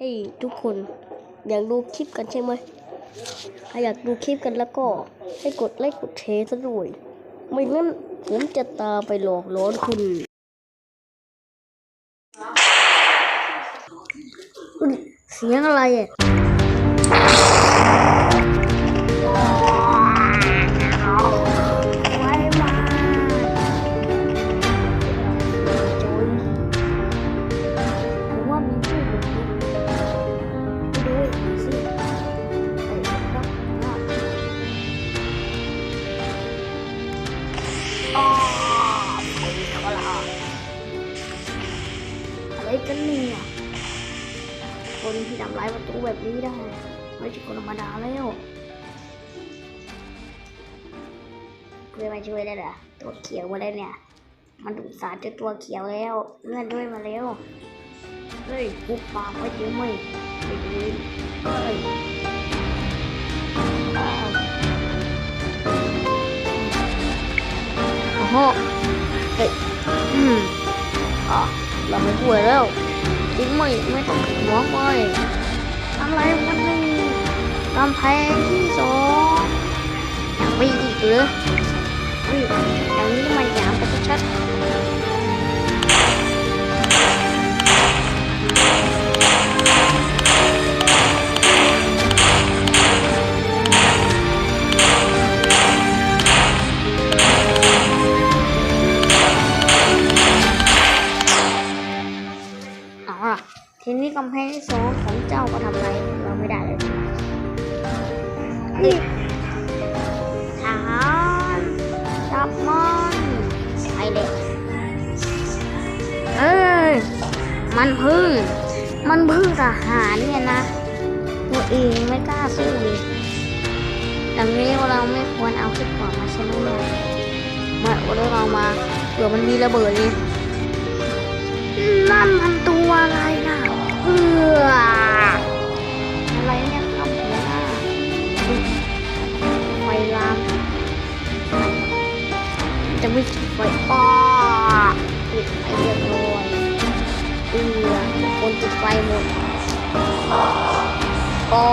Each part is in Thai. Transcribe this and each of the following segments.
ให้ทุกคนอยากดูคลิปกันใช่ไหมถ้าอยากดูคลิปกันแล้วก็ให้กดไลค์กดแชร์ซะด้วย ไม่งั้นผมจะตาไปหลอกล้อนคุณเสียงอะไรอะ คนที่ทำลายประตูแบบนี้ได้ ไม่ใช่คนธรรมดาแล้วเพื่อนมาช่วยได้เหรอตัวเขียวมาได้เนี่ย มันถูกสาดจนตัวเขียวแล้วเงื่อนด้วยมาแล้วเฮ้ยปุบปากไว้เดี๋ยวไม่ไปดูเฮ้ยโอ้โหเฮ้ยอืมอะเราไม่ป่วยแล้ว จริงไม่ไม่ต้องหัวไปอะไรมันนี้กำแพงที่สองอยากไปอีกเหรอเฮ้ยอยาง ทีนี้กำแพงที่สองของเจ้าก็ทำอะไรเราไม่ได้เลยนี่ทหารจับมันไปเลยเอ้ยมันพึ่ง มันพึ่งทหารเนี่ยนะ ตัวเองไม่กล้าสู้เลยอย่างนี้เราไม่ควรเอาขึ้นก่อนมาใช่ไหมเนี่ยมาวันนี้เรามาเผื่อมันมีระเบิดนี่นั่นมันตัว ก็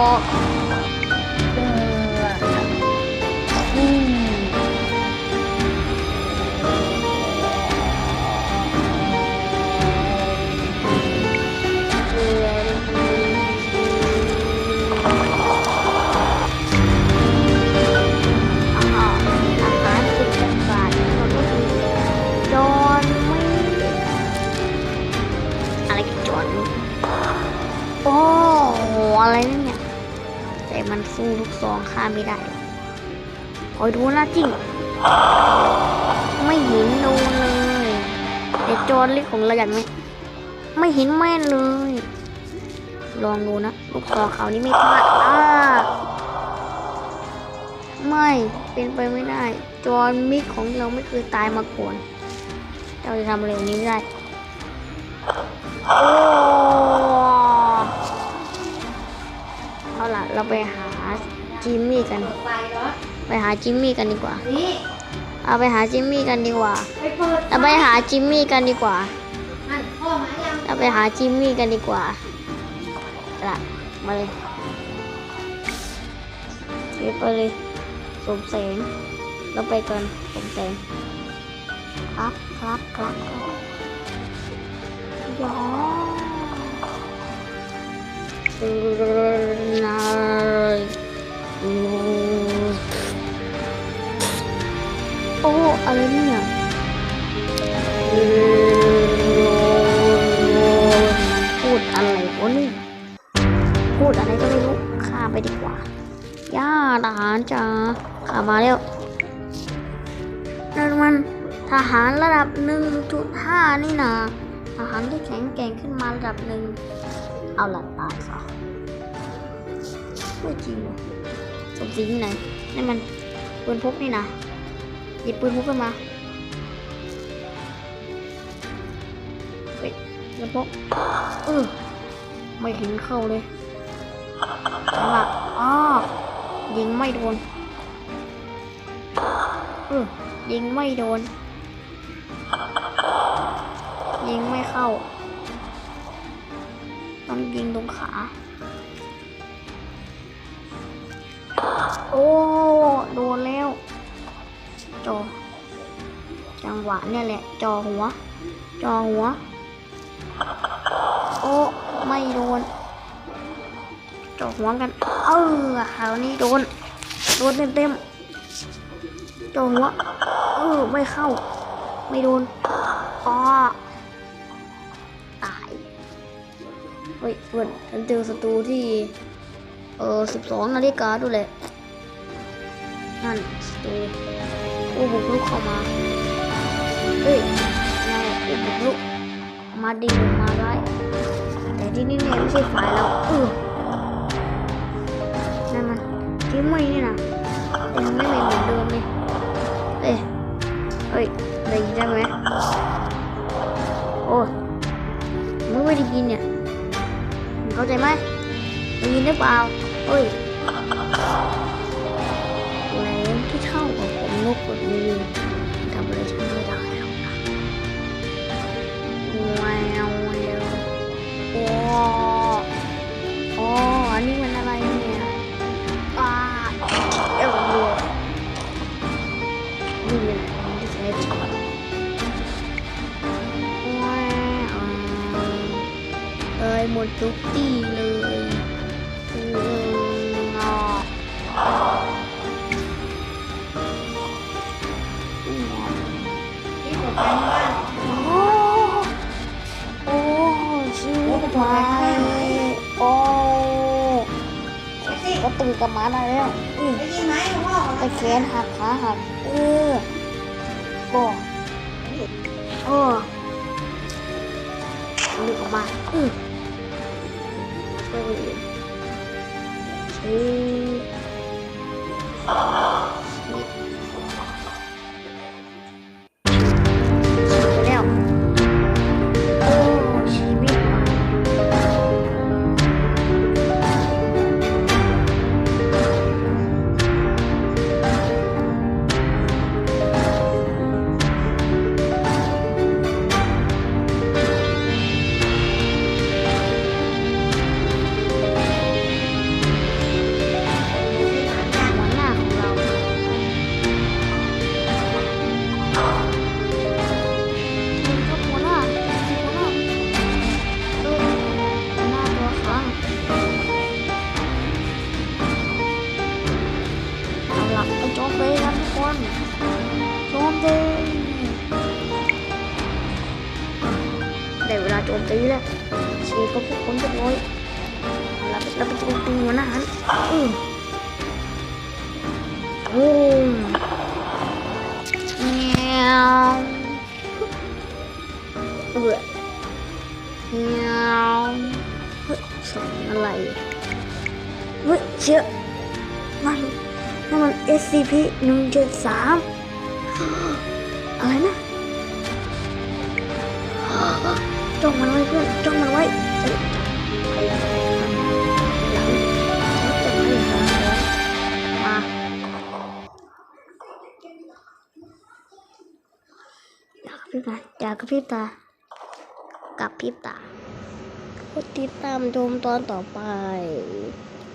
สู้ลูกซองข้าไม่ได้คอยดูนะจริง ไม่เห็นโดนเลยแต่จอนเล็กของเราอย่างนี้ไม่เห็นแม่นเลย ลองดูนะ ลูกซองเขานี่ไม่พลาดอ่าไม่เป็นไปไม่ได้ จอนมิกของเราไม่เคยตายมาก่อนเราจะทำอะไรนี้ไม่ได้โอ้เอาล่ะ เราไปหา จิมมี่กัน ไปหาจิมมี่กันดีกว่า เอาไปหาจิมมี่กันดีกว่าไปเปิดเราไปหาจิมมี่กันดีกว่านั่นพ่อายังเราไปหาจิมมี่กันดีกว่าล่ะมาเลยเก็บไปเลยสมแสงเราไปกันสมแสงครับครับครับครับยอเออนา โอ้ อะไรเนี่ยพูดอะไรวะนี่พูดอะไรก็ไม่รู้ข้าไปดีกว่า ย่าทหารจ้าข้ามาแล้วนั่นมันทหารระดับหนึ่งจุดห้านี่นะทหารที่แข็งแกร่งขึ้นมาระดับหนึ่งเอาหละตาซะไม่จริงหรอ สมจริงไหนนี่มันปืนพกนี่นะหยิบปืนพกขึ้นมาเฮ้ยปืนพกเออไม่เห็นเข้าเลยเอาล่ะอ๋อยิงไม่โดนเออยิงไม่โดน ยิงไม่เข้า ต้องยิงตรงขา โอ้ โดนแล้ว จอ จังหวะเนี่ยแหละ จอหัว จอหัว โอ้ ไม่โดน จอหัวกัน เออคราวนี้โดน โดนเต็มเต็มๆจอหัว เออ ไม่เข้า ไม่โดนอ้อตาย เฮ้ยเพื่อนฉันเจอศัตรูที่ เออสิบสองนาฬิกาด้วยแหละนั่นศัตรูผู้บุกรุกเข้ามาเฮ้ยนายผู้บุกรุกมาดีหรือมาร้ายแต่ที่นี่เนี่ยไม่ใช่ฝ่ายเราเออนั่นมันที่ไม่นี่นะยังไม่เหมือนเดิมเลยเอ้ยเฮ้ยได้ยินใช่ไหมโอ้มึงไม่ได้ยินเนี่ยเข้าใจไหม ได้ยินหรือเปล่าเฮ้ยแรงที่เท่ากับผมนกกดนี้ทำอะไรฉันไม่ได้หรอกนะว้าวโอ้โอ้อันนี้มันอะไรเนี่ยอ่าเอวนี่แหละมันที่แท้จริงว้าวเอ้ยหมดทุกทีเลย ตื่นกลับมาได้แล้วอืมไปยิงไหมพ่อตะแขนหักขาหักเออโอ้โอ้ดึกออกมาอืมช่วยคนอื่ ตีกันทุกคนโจมตีได้เวลาโจมตีแล้วชีก็พวกคนเรี นั่นมัน SCP หนึ่งเจ็ดสามอะไรนะจ้องมันไว้เพื่อนจ้องมันไว้หลังเราจะไปหาของมาอยากกระพริบตาอยากกระพริบตา กับพิบตากดติดตามชมตอนต่อไป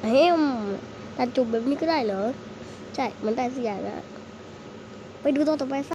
เฮ้ยแต่จบแบบนี้ก็ได้เหรอ ใช่ มันได้สักอย่างนะ ไปดูตอนต่อไปซะ